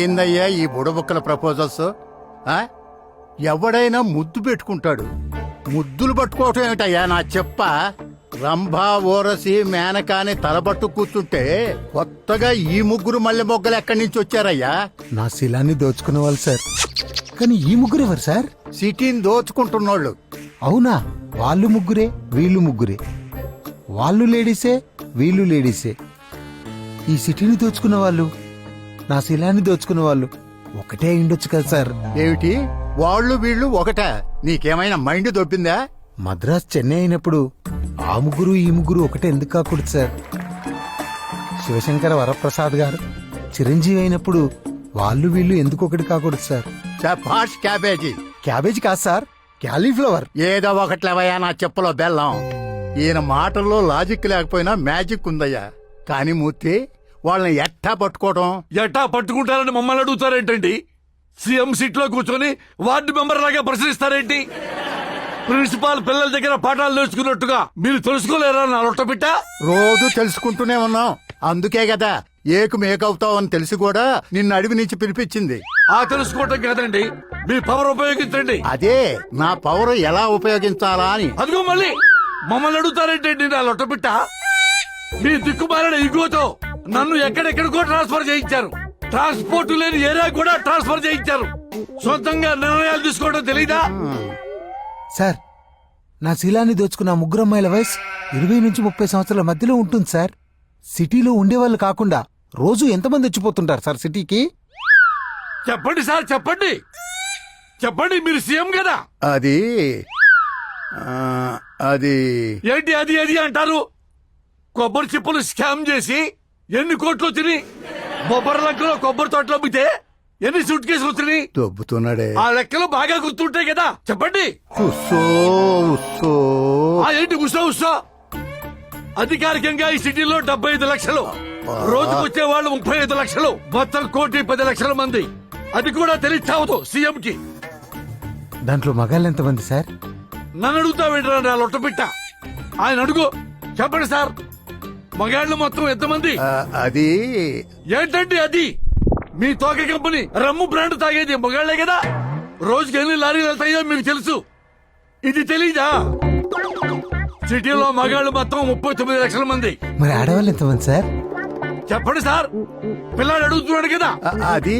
ఏందయ్యా ఈ బుడబుక్కల ప్రపోజల్స్? ఎవడైనా ముద్దు పెట్టుకుంటాడు. ముద్దులు పట్టుకోవటం ఏమిటయ్యా నా చెప్ప? రంభా ఓరసి మేనకాని తలబట్టు కూర్చుంటే కొత్తగా ఈ ముగ్గురు మల్లె మొగ్గలు ఎక్కడి నుంచి వచ్చారయ్యా? నా శిలాన్ని దోచుకున్న వాళ్ళు సార్. కానీ ఈ ముగ్గురు ఎవరు సార్? సిటీని దోచుకుంటున్నోళ్ళు. అవునా? వాళ్ళు ముగ్గురే వీళ్ళు ముగ్గురే. వాళ్ళు లేడీసే వీళ్ళు లేడీసే. ఈ సిటీని దోచుకున్న వాళ్ళు నా శిలాన్ని దోచుకున్న వాళ్ళు ఒకటే ఉండొచ్చు కదా సార్. ఏమిటి? వాళ్ళు వీళ్ళు ఒకట. నీకేమైనా మైండ్ దొబ్బిందా? మద్రాస్ చెన్నై అయినప్పుడు ఆ ముగ్గురు ఈ ముగ్గురు ఒకటే ఎందుకు కాకూడదు సార్? శివశంకర వరప్రసాద్ గారు చిరంజీవి అయినప్పుడు వాళ్ళు వీళ్ళు ఎందుకు ఒకటి కాకూడదు సార్? చపాష్ క్యాబేజీ. క్యాబేజ్ కాదు సార్ క్యాలీఫ్లవర్. ఏదో ఒకట్లేవయ్యా నా చెప్పులో బెల్లం. ఈయన మాటల్లో లాజిక్ లేకపోయినా మ్యాజిక్ ఉందయ్యా. కానీ మూర్తి వాళ్ళని ఎట్టా పట్టుకోవడం ఎట్టా పట్టుకుంటారని మమ్మల్ని అడుగుతారేంటండి? సీఎం సీట్లో కూర్చొని వార్డు మెంబర్ లాగా ప్రశ్నిస్తారేంటి? ప్రిన్సిపాల్ పిల్లల దగ్గర పాఠాలు నేర్చుకున్నట్టుగా మీరు తెలుసుకోలేరా నా లొట్టపిట్ట రోజు తెలుసుకుంటూనే ఉన్నాం. అందుకే కదా ఏకు మేకవుతావని తెలిసి కూడా నిన్ను అడవి నుంచి పిలిపించింది. ఆ తెలుసుకోవటం కాదండి మీ పవర్ ఉపయోగించండి. అదే నా పవర్ ఎలా ఉపయోగించాలా అని. అదిగో మళ్ళీ మమ్మల్ని అడుగుతారేంటండి నా లొట్టపిట్ట మీ దిక్కుమాలిన ఇగోతో నన్ను ఎక్కడెక్కడికో ట్రాన్స్ఫర్ చేయించారు. ట్రాన్స్పోర్ట్ లేని ఏరియా కూడా ట్రాన్స్ఫర్ చేయించారు. సొంతంగా నిర్ణయాలు తీసుకోవడం తెలీదా? సార్ నా శీలాన్ని దోచుకున్న ముగ్గురు అమ్మాయిల వయసు ఇరవై నుంచి ముప్పై సంవత్సరాల మధ్యలో ఉంటుంది సార్. సిటీలో ఉండేవాళ్ళు కాకుండా రోజు ఎంతమంది వచ్చిపోతుంటారు సార్ సిటీకి? చెప్పండి సార్ చెప్పండి. చెప్పండి మీరు సీఎం కదా? అది అది ఏంటి అది అది అంటారు? కొబ్బరి చిప్పలు స్కామ్ చేసి ఎన్ని కోట్లు వచ్చినాయి? బొబ్బరి లంకలో కొబ్బరి తోటలు అమ్మితే ఎన్ని సూట్ కేసులు వచ్చినాయి? దొబ్బుతున్నాడే. ఆ లెక్కలు బాగా గుర్తుంటాయి కదా. చెప్పండి. ఉస్సో ఉస్సో. ఆ ఏంటి ఉషా ఉషా అధికారికంగా ఈ సిటీలో డెబ్బై ఐదు లక్షలు. రోజుకు వచ్చే వాళ్ళు ముప్పై ఐదు లక్షలు. మొత్తం కోటి పది లక్షల మంది. అది కూడా తెలియచావదు సీఎం కి దాంట్లో మగాళ్ళు ఎంతమంది సార్? నన్ను అడుగుతా వింటారా నా లొట్టపిట్ట? ఆయన అడుగు. చెప్పండి సార్. మగాళ్ళు మొత్తం ఎంతమంది? ఆ, అది ఏంటండి అది? మీ తోక కంపెనీ రమ్ము బ్రాండ్ తాగేది మగాళ్ళే కదా? రోజుకి ఎన్ని లారీలు వెళ్తాయో మీకు తెలుసు. ఇది తెలీదా? సిటీలో మగాళ్ళు మొత్తం ముప్పై తొమ్మిది లక్షల మంది. మరి ఆడవాళ్ళు ఎంతమంది సార్? చెప్పండి సార్. పిల్లాడు అడుగుతున్నాడు కదా? ఆ, అది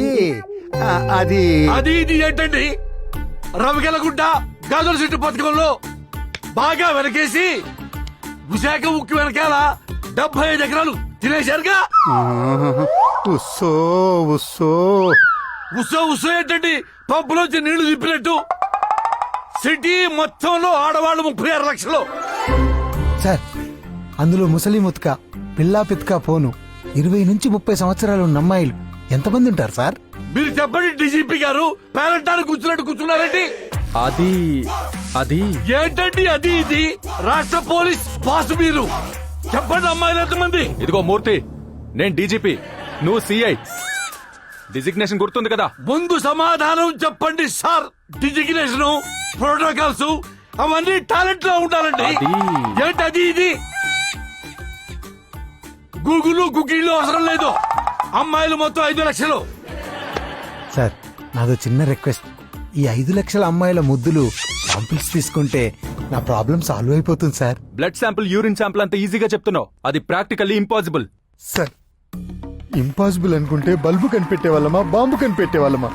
ఆ, అది. అది ఇది ఏంటండి? రవికెలగుడ్డ గాజుల చెట్టు పథకంలో బాగా వెనకేసి విశాఖ ఉక్కు వెనకాల డెబ్బై ఐదు ఎకరాలు తినేశారుగా? ఉస్సో ఉస్సో. ఉత్సవ ఉత్సవం ఏంటండి? పంపులోంచి నీళ్ళు తిప్పినట్టు సిటీ మొత్తంలో ఆడవాళ్ళు ముప్పై ఆరు లక్షలు. సార్ అందులో ముసలి ముత్క పిల్లా పిత్క పోను. ఇరవై నుంచి ముప్పై సంవత్సరాలు ఉన్న అమ్మాయిలు ఎంతమంది ఉంటారు సార్? మీరు చెప్పండి డీజీపీ గారు పేరంటారు కూర్చున్నట్టు కూర్చున్నారండి. అది అది. ఏంటండి అది ఇది? రాష్ట్ర పోలీస్ బాస్ మీరు చెప్పండి అమ్మాయిలు ఎంతమంది ఇదిగో మూర్తి నేను డీజీపీ నువ్వు సిఐ. డిజిగ్నేషన్ గుర్తుంది కదా? ముందు సమాధానం చెప్పండి సార్. డిజిగ్నేషన్ ప్రోటోకాల్స్ అవన్నీ టాలెంట్లో ఉండాలండి. అది- ఏంటి అది ఇది? గూగుల్ గుగ్గిళ్ళు అవసరం లేదు. అమ్మాయిలు మొత్తం ఐదు లక్షలు. సార్ నాదో చిన్న రిక్వెస్ట్. ఈ ఐదు లక్షల అమ్మాయిల ముద్దులు శాంపిల్స్ తీసుకుంటే నా ప్రాబ్లం సాల్వ్ అయిపోతుంది sir blood sample urine sample అంత ఈజీగా చెప్తున్నావు. అది ప్రాక్టికల్లీ ఇంపాసిబుల్ సార్ ఇంపాసిబుల్ అనుకుంటే బల్బు కనిపెట్టే వాళ్ళమా బాంబు కనిపెట్టే వాళ్ళమా?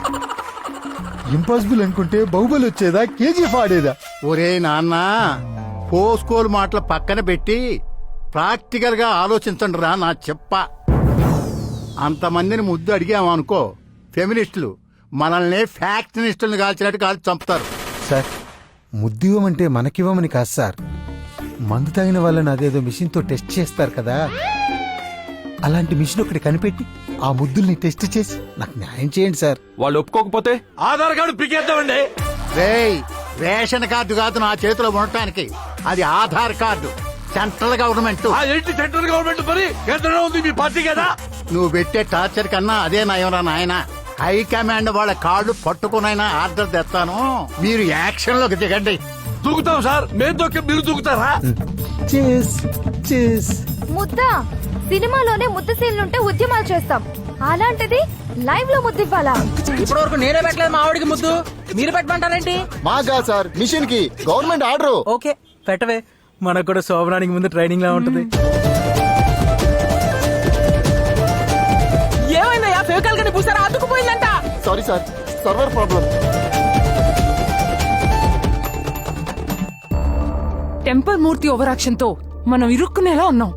ఇంపాసిబుల్ అనుకుంటే బాహుబలి వచ్చేదా కేజీఎఫ్ ఆడేదా? ఒరే నాన్న పోస్కోలు మాటలు పక్కన పెట్టి ప్రాక్టికల్గా ఆలోచించండి రా నా చెప్ప. అంతమందిని ముద్దు అడిగామనుకో ఫెమినిస్టులు మనల్ని ఫ్యాక్షనిస్టులను కాల్చినట్టు కాల్చి చంపుతారు. సార్ ముద్దివ్వమంటే మనకివ్వమని కాదు సార్. మందు తాగిన వాళ్ళని అదేదో మిషన్తో టెస్ట్ చేస్తారు కదా. అలాంటి మిషన్ ఒకటి కనిపెట్టి ఆ ముద్దుల్ని టెస్ట్ చేసి నాకు న్యాయం చేయండి సార్. వాళ్ళు ఒప్పుకోకపోతే? ఆధార్ కార్డు పికేద్దామండి రేయ్ రేషన్ కార్డు కాదు నా చేతిలో ఉండటానికి అది ఆధార్ కార్డు సెంట్రల్ గవర్నమెంట్. ఆ ఏంటి సెంట్రల్ గవర్నమెంట్ మరి? కేంద్రంలో ఉంది మీ పార్టీ కదా? నువ్వు పెట్టే టార్చర్ కన్నా అదే నయంరా నాయన. హైకమాండ్ వాళ్ళ కాళ్ళు పట్టుకునైనా ఆర్డర్ తెస్తాను. మీరు యాక్షన్లోకి దిగండి. దూకుతాం సార్. మేము దొక్కి మీరు దూకుతారా చేస్ చేస్. ముద్ద. సినిమాలోనే ముద్ద సీన్లుంటే ఉద్యమాలు చేస్తాం. అలాంటిది లైవ్లో ముద్దు ఇవ్వాలా? ఇప్పటి వరకు నేనే పెట్టలేదు మా ఆవిడికి ముద్దు. మీరు పెట్టమంటారేంటి? మాగా సార్ మిషన్కి గవర్నమెంట్ ఆర్డర్. ఓకే పెట్టవే. మనకు కూడా శోభనానికి ముందు ట్రైనింగ్ లా ఉంటుంది. ఏమైందయ్యా? ఫేవకాల్ కానీ పూసారా? అతుకుపోయిందంట sorry sir server problem temper Murthy ఓవరాక్షన్తో మనం ఇరుక్కునేలా ఉన్నాం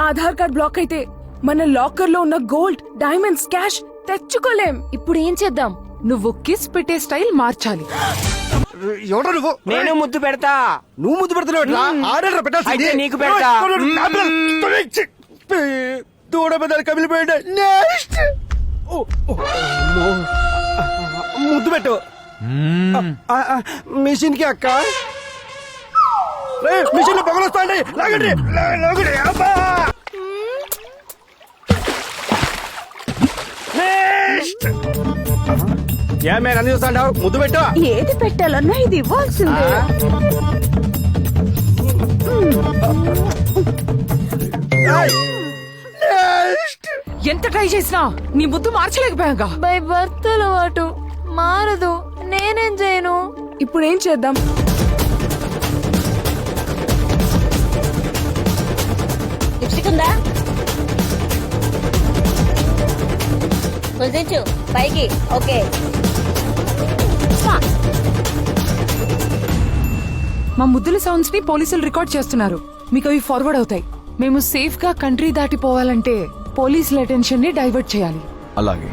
ఆధార్ కార్డ్ బ్లాక్ అయితే మన లాకర్లో ఉన్న గోల్డ్ డైమండ్స్ క్యాష్ తెచ్చుకోలేం ఇప్పుడు ఏం చేద్దాం నువ్వు కిస్ పెట్టే స్టైల్ మార్చాలి ఎవడో నువ్వు నేను ముద్దు పెడతా నువ్వు ముద్దు పెడుతున్నావు ఆర్డర్ పెట్టాల్సింది అయితే నీకు పెడతా. దూడ పెద్దలు కమిలిపోయింది నెక్స్ట్ ముద్దు పెట్టు. మిషన్కి అక్క. మిషన్లో పొగలు వస్తాండి లాగండి. లాగండి. అబ్బా. నెక్స్ట్ ఏ మేము అన్ని చూస్తాండావు? ముద్దు పెట్టు. ఏది పెట్టాలన్నా ఇది ఇవ్వాల్సిందే. ఎంత ట్రై చేసినా నీ ముద్దు మార్చలేకపోయాగా. బై బర్త్ అలవాటు మారదు నేనేం చేయను? ఇప్పుడు ఏం చేద్దాం? లిప్స్టిక్ ఉందా? కుదించు పైకి ఓకే. మా ముద్దుల సౌండ్స్ని పోలీసులు రికార్డ్ చేస్తున్నారు. మీకు అవి ఫార్వర్డ్ అవుతాయి. మేము సేఫ్గా కంట్రీ దాటిపోవాలంటే పోలీసుల అటెన్షన్ని డైవర్ట్ చేయాలి. అలాగే.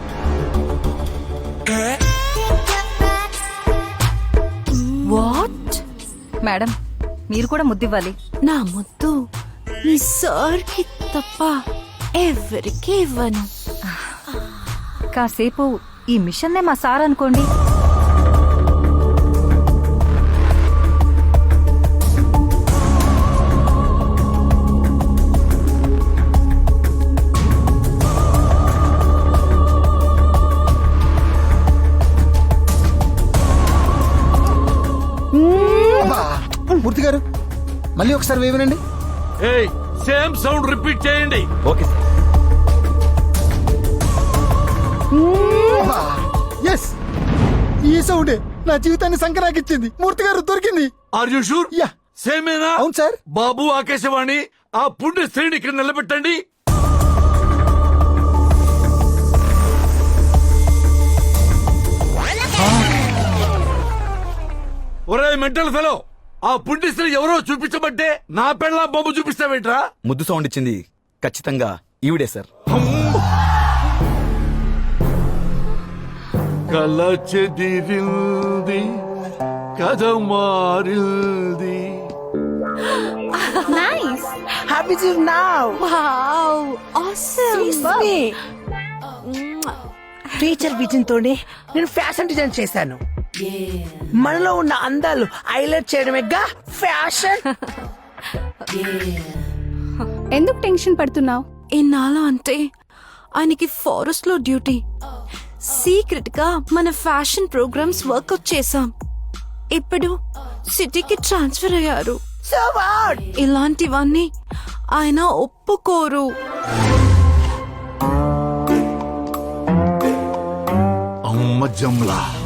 వాట్ మేడం మీరు కూడా ముద్దు ఇవ్వాలి. నా ముద్దు మీ సార్కి తప్ప ఎవరికి ఇవ్వను. కాసేపు ఈ మిషన్నే మా సార్ అనుకోండి. మూర్తి గారు? మళ్ళీ ఒకసారి వేయనండి ఏయ్ సేమ్ సౌండ్ రిపీట్ చేయండి. Okay sir. ఎస్ ఈ సౌండే నా జీవితాన్ని సంకరాకిచ్చింది. మూర్తి గారు దొరికింది. ఆర్ యు షూర్ యా సేమేనా? అవును సార్. బాబు ఆకాశవాణి ఆ పుణ్య స్త్రీని ఇక్కడ నిలబెట్టండి. ఒరే మెంటల్ ఫెలో. ఆ పుణ్య స్త్రీ ఎవరో చూపించబట్టే నా పెళ్ళ బొమ్మ చూపిస్తావేంట్రా? ముద్దు సౌండ్ ఇచ్చింది ఖచ్చితంగా ఈవిడే సార్. కల చెదిరింది కథ మారింది happy now wow awesome teacher vision తోనే నేను ఫ్యాషన్ డిజైన్ చేశాను. మనలో ఉన్న అందాలు హైలైట్ చేయడమేగా ఫ్యాషన్. ఎందుకు టెన్షన్ పడుతున్నావు? ఎన్నాళ్ళ అంటే ఆయనకి ఫారెస్ట్లో డ్యూటీ. సీక్రెట్గా మన ఫ్యాషన్ ప్రోగ్రామ్స్ వర్కౌట్ చేశాం. ఇప్పుడు సిటీకి ట్రాన్స్ఫర్ అయ్యారు. ఇలాంటివన్నీ ఆయన ఒప్పుకోరు. అమ్మ జమ్లా.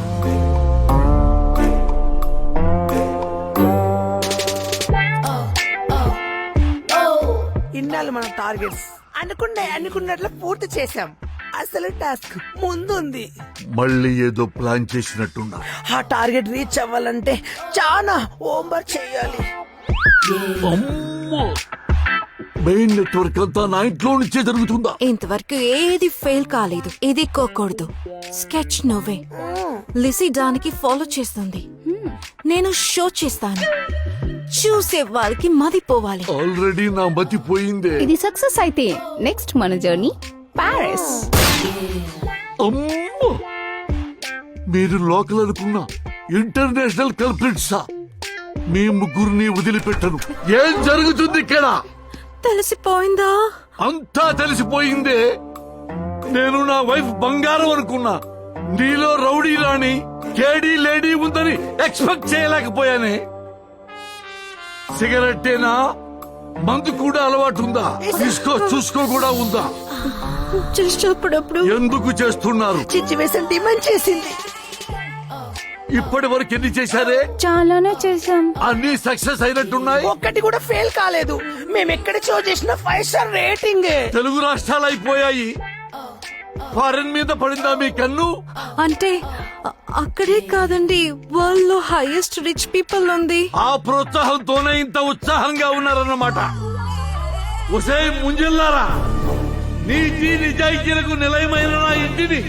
టార్గెట్స్. అనుకున్న అనుకున్నట్లు పూర్తి చేశాం. అసలు టాస్క్ ముందుంది. మళ్ళీ ఏదో ప్లాన్ చేసినట్టున్నా ఆ టార్గెట్ రీచ్ అవ్వాలంటే చాలా హోంవర్క్ చేయాలి. అమ్మో! మెయిన్ నెట్వర్క్ అంతా నా ఇంట్లో నుంచే జరుగుతుందా? ఇంతవరకు ఏది ఫెయిల్ కాలేదు ఇది కోకూడదు. స్కెచ్ నువ్వే. లిసీ దానికి ఫాలో చేస్తుంది. నేను షో చేస్తాను. చూసే వాళ్ళకి మదిపోవాలి ఆల్రెడీ నా మతి పోయిందే. ఇది సక్సెస్ అయితే నెక్స్ట్ మన జర్నీ ప్యారిస్. అమ్మో! మీరు లోకల్ అనుకున్న ఇంటర్నేషనల్ కల్ప్రిట్సా. మీ ముగ్గురిని వదిలిపెట్టను. ఏం జరుగుతుంది ఇక్కడ? తెలిసిపోయిందా? అంతా తెలిసిపోయిందే. నేను నా వైఫ్ బంగారం అనుకున్నా. నీలో రౌడీ రాణి కేడీ లేడీ ఉందని ఎక్స్పెక్ట్ చేయలేకపోయానే. సిగరెట్టేనా? మందు కూడా అలవాటు ఉందా తీసుకో చూసుకో కూడా ఉందా? జస్ట్ అప్పుడప్పుడు ఎందుకు చేస్తున్నారు? డిమాండ్ చేసింది. ఇప్పటి వరకు ఎన్ని చేశారే? చాలానే చేశాం. అన్ని సక్సెస్ అయినట్టున్నాయి? ఒక్కటి కూడా ఫెయిల్ కాలేదు. మేము ఎక్కడ షో చేసిన ఫైవ్ స్టార్ రేటింగ్. తెలుగు రాష్ట్రాలు అయిపోయాయి. ఫారెన్ మీద పడిందా మీ కన్ను? అంటే అక్కడే కాదండి వరల్డ్లో హైయెస్ట్ రిచ్ పీపుల్ ఉంది. ఆ ప్రోత్సాహంతోనే ఇంత ఉత్సాహంగా ఉన్నారన్నమాట. ఒసే ముంజిల్లారా నీతి నిజాయితీలకు నిలయమైన నా ఇంటిని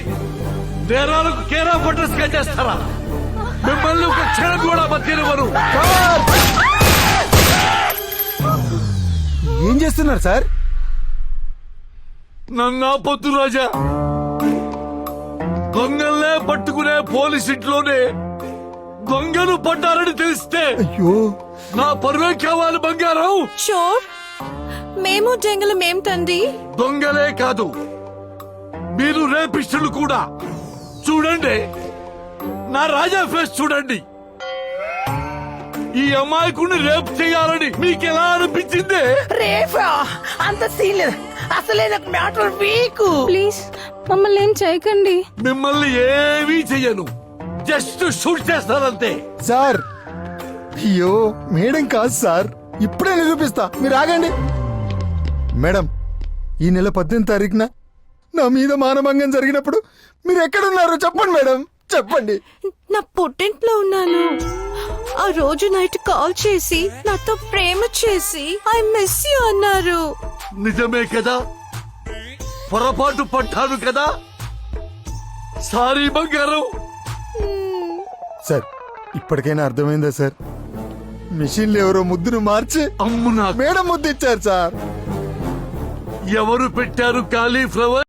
నేరాలకు కేరా ఫోటోస్గా చేస్తారా? మిమ్మల్ని ఒక క్షణం కూడా బతినివ్వరు ఏం చేస్తున్నారు సార్? నన్నా పొద్దు రాజా. దొంగల్నే పట్టుకునే పోలీస్ ఇంట్లోనే దొంగలు పడ్డారని తెలిస్తే అయ్యో. నా పరువే కావాలి బంగారం. షోర్ మేము జంగలం ఏమిటండి దొంగలే కాదు మీరు రేపిస్టులు కూడా. చూడండి నా రాజా ఫేస్ చూడండి. ఈ అమాయకుడిని రేపు చేయాలని మీకు ఎలా అనిపించింది? రేఫా అంత సీన్ లేదు. అసలే నాకు మ్యాటర్ వీక్. ప్లీజ్ మమ్మల్ని ఏం చేయకండి. మిమ్మల్ని ఏమీ చెయ్యను. జస్ట్ షూట్ చేస్తానంతే. సార్ అయ్యో మేడం కాదు సార్. ఇప్పుడే నిరూపిస్తా మీరు ఆగండి. మేడం ఈ నెల పద్దెనిమిది తారీఖున నా మీద మానభంగం జరిగినప్పుడు మీరు ఎక్కడున్నారు చెప్పండి మేడం. చెప్పండి. నా పుట్టింట్లో ఉన్నాను. ఆ రోజు నైట్ కాల్ చేసి నాతో ప్రేమ చేసి ఐ మిస్ యూ అన్నారు. నిజమే కదా? పొరపాటు పడ్డాను కదా? సారీ బంగారం. సార్ ఇప్పటికైనా అర్థమైందా సార్? మిషన్లు ఎవరో ముద్దును మార్చి అమ్ము నాకు మేడం ముద్దు ఇచ్చారు సార్. ఎవరు పెట్టారు కాలీఫ్లవర్?